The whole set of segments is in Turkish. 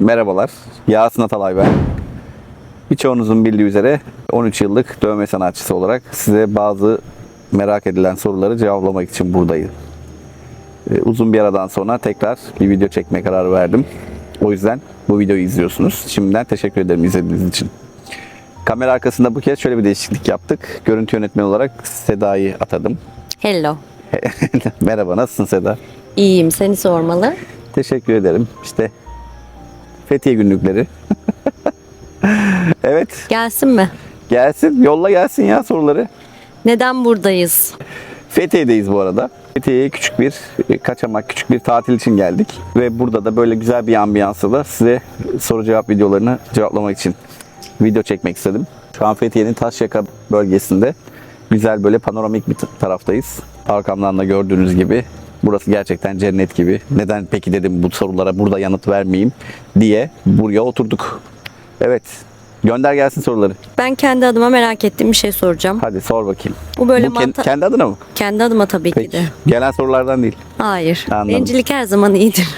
Merhabalar. Yasin Atalay ben. Birçoğunuzun bildiği üzere 13 yıllık dövme sanatçısı olarak size bazı merak edilen soruları cevaplamak için buradayım. Ee, Uzun bir aradan sonra tekrar bir video çekmeye karar verdim. O yüzden bu videoyu izliyorsunuz. Şimdiden teşekkür ederim izlediğiniz için. Kamera arkasında bu kez şöyle bir değişiklik yaptık. Görüntü yönetmeni olarak Seda'yı atadım. Hello. Merhaba, nasılsın Seda? İyiyim. Seni sormalı. Teşekkür ederim. İşte Fethiye günlükleri. evet, Gelsin mi? gelsin. Yolla gelsin ya soruları. Neden buradayız? Fethiye'deyiz bu arada. Fethiye'ye küçük bir e, kaçamak, küçük bir tatil için geldik. Ve burada da böyle güzel bir ambiyansla size soru cevap videolarını cevaplamak için video çekmek istedim. Şu an Fethiye'nin Taşyaka bölgesinde güzel böyle panoramik bir taraftayız. Arkamdan da gördüğünüz gibi burası gerçekten cennet gibi. Neden peki dedim bu sorulara burada yanıt vermeyeyim diye buraya oturduk. Evet. Gönder gelsin soruları. Ben kendi adıma merak ettiğim bir şey soracağım. Hadi sor bakayım. Bu böyle Bu manta- kendi adına mı? Kendi adıma tabii ki Peki. de. Gelen sorulardan değil. Hayır. Anladım. Bencillik her zaman iyidir.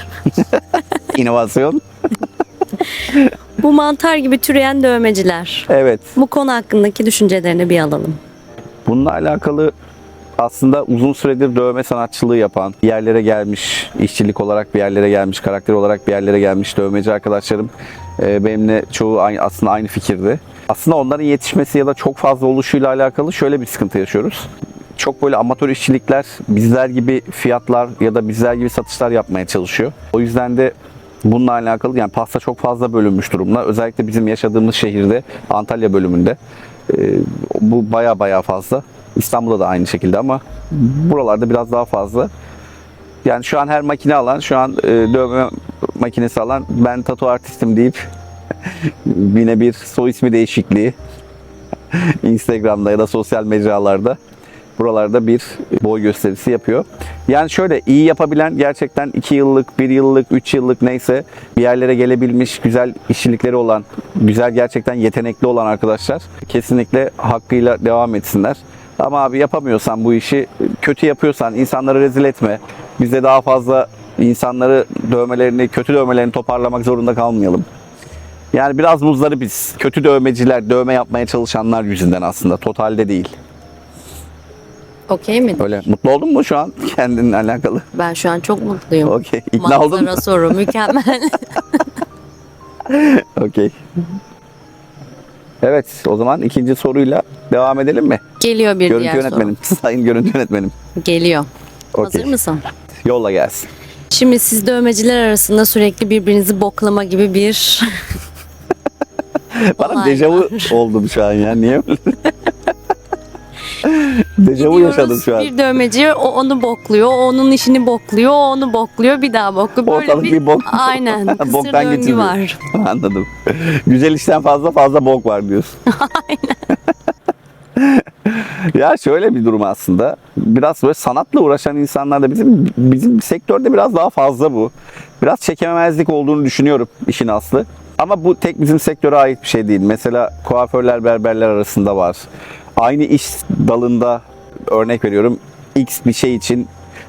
İnovasyon. Bu mantar gibi türeyen dövmeciler. Evet. Bu konu hakkındaki düşüncelerini bir alalım. Bununla alakalı aslında uzun süredir dövme sanatçılığı yapan, bir yerlere gelmiş, işçilik olarak bir yerlere gelmiş, karakter olarak bir yerlere gelmiş dövmeci arkadaşlarım e, benimle çoğu aslında aynı fikirde. Aslında onların yetişmesi ya da çok fazla oluşuyla alakalı şöyle bir sıkıntı yaşıyoruz. Çok böyle amatör işçilikler bizler gibi fiyatlar ya da bizler gibi satışlar yapmaya çalışıyor. O yüzden de bununla alakalı yani pasta çok fazla bölünmüş durumda. Özellikle bizim yaşadığımız şehirde Antalya bölümünde e, bu baya baya fazla. İstanbul'da da aynı şekilde ama buralarda biraz daha fazla. Yani şu an her makine alan, şu an e, dövme makinesi alan ben tatu artistim deyip yine bir soy ismi değişikliği Instagram'da ya da sosyal mecralarda buralarda bir boy gösterisi yapıyor. Yani şöyle iyi yapabilen gerçekten 2 yıllık, 1 yıllık, 3 yıllık neyse bir yerlere gelebilmiş, güzel işçilikleri olan, güzel gerçekten yetenekli olan arkadaşlar kesinlikle hakkıyla devam etsinler. Ama abi yapamıyorsan bu işi, kötü yapıyorsan insanları rezil etme. Biz de daha fazla insanları dövmelerini, kötü dövmelerini toparlamak zorunda kalmayalım. Yani biraz muzları biz. Kötü dövmeciler, dövme yapmaya çalışanlar yüzünden aslında. Totalde değil. Okey mi? Öyle. Mutlu oldun mu şu an kendinle alakalı? Ben şu an çok mutluyum. Okey. İkna oldun mu? Manzara soru mükemmel. Okey. Evet o zaman ikinci soruyla devam edelim mi? Geliyor bir Görüntü diğer yönetmenim. Sayın görüntü yönetmenim. soru. Geliyor. Okey. Hazır mısın? Yolla gelsin. Şimdi siz dövmeciler arasında sürekli birbirinizi boklama gibi bir Bana Olay dejavu oldum şu an ya. Niye? dejavu yaşadım şu an. Bir dövmeci o onu bokluyor, o onun işini bokluyor, o onu bokluyor, bir daha bokluyor. Böyle Ortalık bir bok. Aynen. Boktan döngü geçiliyor. var. Anladım. Güzel işten fazla fazla bok var diyorsun. ya şöyle bir durum aslında. Biraz böyle sanatla uğraşan insanlarda bizim bizim sektörde biraz daha fazla bu. Biraz çekememezlik olduğunu düşünüyorum işin aslı. Ama bu tek bizim sektöre ait bir şey değil. Mesela kuaförler berberler arasında var. Aynı iş dalında örnek veriyorum X bir şey için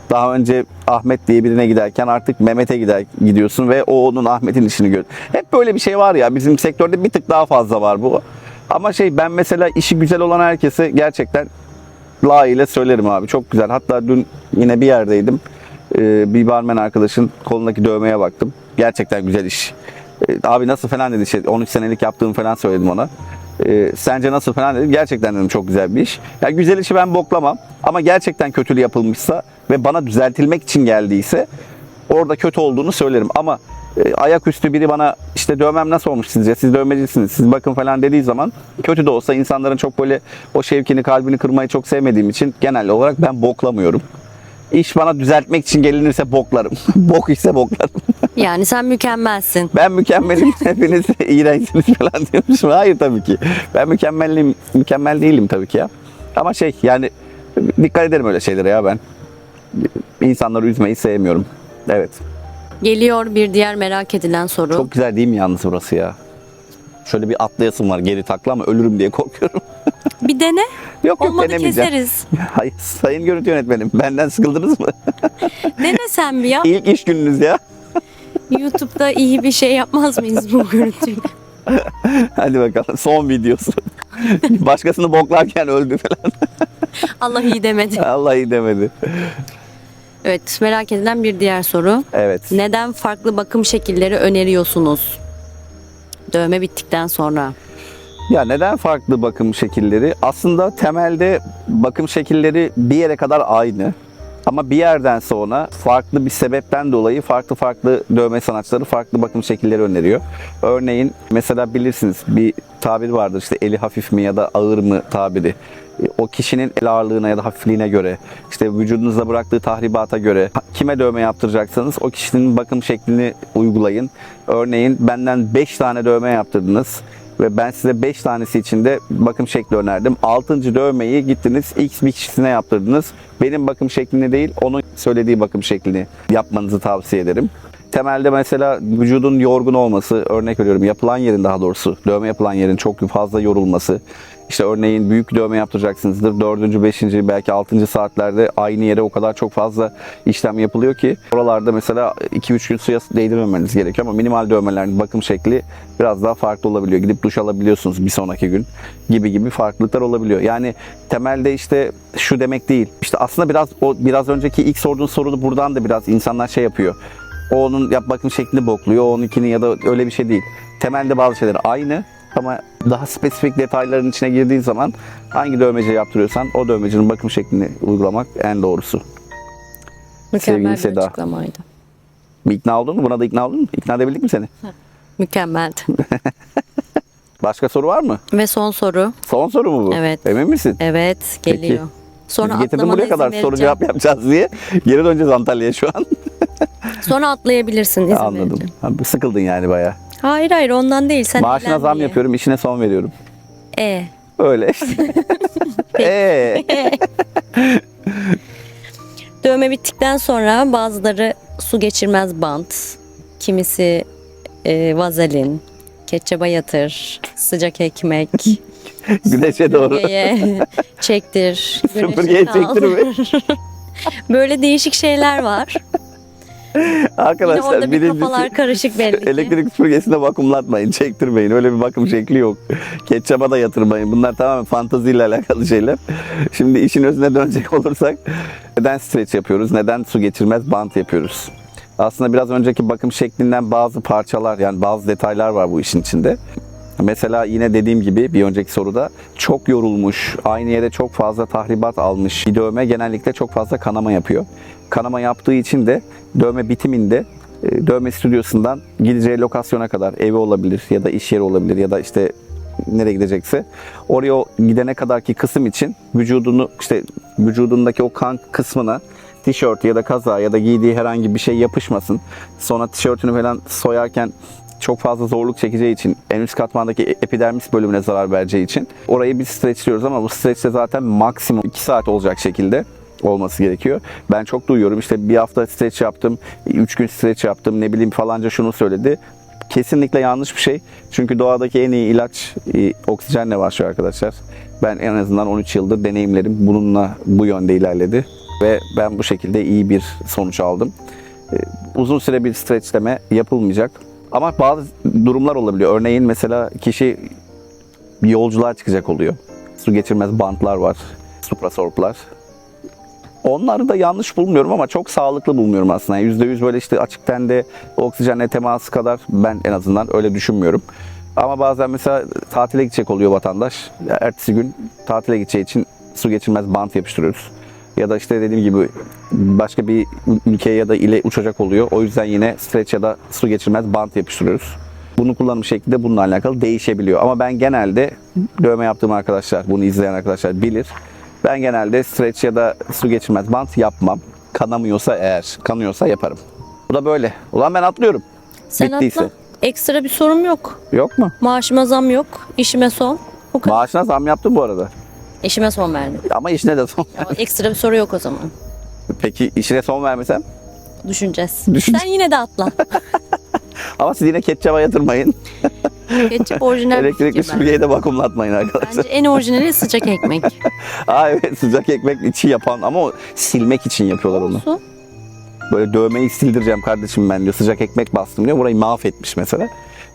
daha önce Ahmet diye birine giderken artık Mehmet'e gider gidiyorsun ve o onun Ahmet'in işini gör. Hep böyle bir şey var ya bizim sektörde bir tık daha fazla var bu. Ama şey ben mesela işi güzel olan herkese gerçekten layığıyla söylerim abi. Çok güzel. Hatta dün yine bir yerdeydim. Ee, bir barmen arkadaşın kolundaki dövmeye baktım. Gerçekten güzel iş. Ee, abi nasıl falan dedi. Şey, 13 senelik yaptığımı falan söyledim ona. Ee, sence nasıl falan dedim. Gerçekten dedim çok güzel bir iş. Ya güzel işi ben boklamam. Ama gerçekten kötülüğü yapılmışsa ve bana düzeltilmek için geldiyse orada kötü olduğunu söylerim. Ama e, ayaküstü biri bana işte dövmem nasıl olmuş sizce? Siz dövmecisiniz, siz bakın falan dediği zaman kötü de olsa insanların çok böyle o şevkini, kalbini kırmayı çok sevmediğim için genel olarak ben boklamıyorum. İş bana düzeltmek için gelinirse boklarım. Bok ise boklarım. Yani sen mükemmelsin. Ben mükemmelim, hepiniz iğrençsiniz falan diyormuşum. Hayır tabii ki. Ben mükemmelim, mükemmel değilim tabii ki ya. Ama şey yani dikkat ederim öyle şeylere ya ben. İnsanları üzmeyi sevmiyorum. Evet. Geliyor bir diğer merak edilen soru. Çok güzel değil mi yalnız burası ya? Şöyle bir atlayasım var geri takla ama ölürüm diye korkuyorum. Bir dene. yok yok Olmadı denemeyeceğim. keseriz. Hayır sayın görüntü yönetmenim benden sıkıldınız mı? Dene sen bir ya. İlk iş gününüz ya. YouTube'da iyi bir şey yapmaz mıyız bu görüntüyle? Hadi bakalım son videosu. Başkasını boklarken öldü falan. Allah iyi demedi. Allah iyi demedi. Evet merak edilen bir diğer soru. Evet. Neden farklı bakım şekilleri öneriyorsunuz? Dövme bittikten sonra. Ya neden farklı bakım şekilleri? Aslında temelde bakım şekilleri bir yere kadar aynı. Ama bir yerden sonra farklı bir sebepten dolayı farklı farklı dövme sanatçıları farklı bakım şekilleri öneriyor. Örneğin mesela bilirsiniz bir tabir vardır işte eli hafif mi ya da ağır mı tabiri. E, O kişinin el ağırlığına ya da hafifliğine göre, işte vücudunuzda bıraktığı tahribata göre kime dövme yaptıracaksanız o kişinin bakım şeklini uygulayın. Örneğin benden 5 tane dövme yaptırdınız ve ben size 5 tanesi için de bakım şekli önerdim. 6. dövmeyi gittiniz X bir kişisine yaptırdınız. Benim bakım şeklini değil onun söylediği bakım şeklini yapmanızı tavsiye ederim. Temelde mesela vücudun yorgun olması, örnek veriyorum yapılan yerin daha doğrusu, dövme yapılan yerin çok fazla yorulması. İşte örneğin büyük dövme yaptıracaksınızdır. 4. 5. belki 6. saatlerde aynı yere o kadar çok fazla işlem yapılıyor ki oralarda mesela 2-3 gün suya değdirmemeniz gerekiyor ama minimal dövmelerin bakım şekli biraz daha farklı olabiliyor. Gidip duş alabiliyorsunuz bir sonraki gün gibi gibi farklılıklar olabiliyor. Yani temelde işte şu demek değil. İşte aslında biraz o biraz önceki ilk sorduğun soruda buradan da biraz insanlar şey yapıyor. O onun yap bakım şeklini bokluyor. O onunkini ya da öyle bir şey değil. Temelde bazı şeyler aynı ama daha spesifik detayların içine girdiğin zaman hangi dövmeci yaptırıyorsan o dövmecinin bakım şeklini uygulamak en doğrusu. Mükemmel Sevgili bir Seda. açıklamaydı. Bir ikna oldun mu? Buna da ikna oldun mu? İkna edebildik mi seni? Mükemmeldi. Başka soru var mı? Ve son soru. Son soru mu bu? Evet. Emin misin? Evet Peki. geliyor. Sonra Biz getirdim atlamana buraya izin kadar soru vereceğim. cevap yapacağız diye. Geri döneceğiz Antalya'ya şu an. Sonra atlayabilirsin izin Anladım. Abi, sıkıldın yani bayağı. Hayır hayır ondan değil. Sen Maaşına zam yapıyorum, işine son veriyorum. E. Öyle işte. Ee, Dövme bittikten sonra bazıları su geçirmez bant, kimisi e, vazelin, ketçaba yatır, sıcak ekmek, güneşe doğru. süpürgeye çektir, güneşe Süpürgeye çektir kaldır. mi? Böyle değişik şeyler var. Yine Arkadaşlar orada bir kafalar karışık belli ki. elektrik süpürgesine vakumlatmayın, çektirmeyin. Öyle bir bakım şekli yok. Ketçaba da yatırmayın. Bunlar tamamen fantaziyle alakalı şeyler. Şimdi işin özüne dönecek olursak neden streç yapıyoruz? Neden su geçirmez bant yapıyoruz? Aslında biraz önceki bakım şeklinden bazı parçalar yani bazı detaylar var bu işin içinde. Mesela yine dediğim gibi bir önceki soruda çok yorulmuş, aynı yere çok fazla tahribat almış bir dövme genellikle çok fazla kanama yapıyor. Kanama yaptığı için de dövme bitiminde e, dövme stüdyosundan gideceği lokasyona kadar evi olabilir ya da iş yeri olabilir ya da işte nereye gidecekse oraya gidene kadarki kısım için vücudunu işte vücudundaki o kan kısmına tişört ya da kaza ya da giydiği herhangi bir şey yapışmasın. Sonra tişörtünü falan soyarken çok fazla zorluk çekeceği için en üst katmandaki epidermis bölümüne zarar vereceği için orayı biz streçliyoruz ama bu streçte zaten maksimum 2 saat olacak şekilde olması gerekiyor. Ben çok duyuyorum işte bir hafta streç yaptım, 3 gün streç yaptım ne bileyim falanca şunu söyledi. Kesinlikle yanlış bir şey. Çünkü doğadaki en iyi ilaç e, oksijenle başlıyor arkadaşlar. Ben en azından 13 yıldır deneyimlerim bununla bu yönde ilerledi. Ve ben bu şekilde iyi bir sonuç aldım. E, Uzun süre bir streçleme yapılmayacak. Ama bazı durumlar olabiliyor. Örneğin mesela kişi bir yolculuğa çıkacak oluyor. Su geçirmez bantlar var. Suprasorplar. Onları da yanlış bulmuyorum ama çok sağlıklı bulmuyorum aslında. %100 böyle işte açık tende oksijenle teması kadar ben en azından öyle düşünmüyorum. Ama bazen mesela tatile gidecek oluyor vatandaş. Ertesi gün tatile gideceği için su geçirmez bant yapıştırıyoruz. Ya da işte dediğim gibi başka bir ülkeye ya da ile uçacak oluyor. O yüzden yine streç ya da su geçirmez bant yapıştırıyoruz. Bunu kullanım şekli de bununla alakalı değişebiliyor. Ama ben genelde dövme yaptığım arkadaşlar, bunu izleyen arkadaşlar bilir. Ben genelde streç ya da su geçirmez bant yapmam. Kanamıyorsa eğer, kanıyorsa yaparım. Bu da böyle. Ulan ben atlıyorum. Sen Bittiyse. atla. Ekstra bir sorum yok. Yok mu? Maaşıma zam yok. İşime son. Bu kadar. Maaşına zam yaptım bu arada. İşime son verdim. Ama işine de son. Ama ekstra bir soru yok o zaman. Peki işine son vermesem? Düşüneceğiz. Düşünce- Sen yine de atla. Ama siz yine ketçaba yatırmayın. Ketçap orijinal bir Elektrikli fikir bence. süpürgeyi de vakumlatmayın arkadaşlar. Bence en orijinali sıcak ekmek. Aa evet sıcak ekmek içi yapan ama o silmek için yapıyorlar onu. Su. Böyle dövmeyi sildireceğim kardeşim ben diyor. Sıcak ekmek bastım diyor. Burayı mahvetmiş mesela.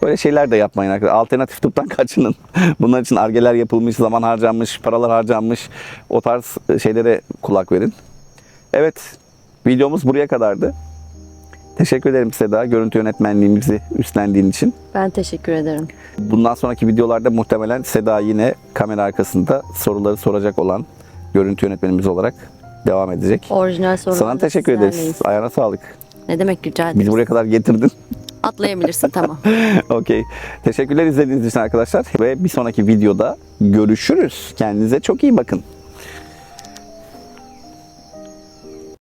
Böyle şeyler de yapmayın arkadaşlar. Alternatif tıptan kaçının. Bunlar için argeler yapılmış, zaman harcanmış, paralar harcanmış. O tarz şeylere kulak verin. Evet, videomuz buraya kadardı. Teşekkür ederim Seda, görüntü yönetmenliğimizi üstlendiğin için. Ben teşekkür ederim. Bundan sonraki videolarda muhtemelen Seda yine kamera arkasında soruları soracak olan görüntü yönetmenimiz olarak devam edecek. Orijinal sorularla Sana teşekkür ederiz. sizlerleyiz. Ayağına sağlık. Ne demek rica ederim. Bizi buraya kadar getirdin. Atlayabilirsin tamam. Okey. Teşekkürler izlediğiniz için arkadaşlar. Ve bir sonraki videoda görüşürüz. Kendinize çok iyi bakın.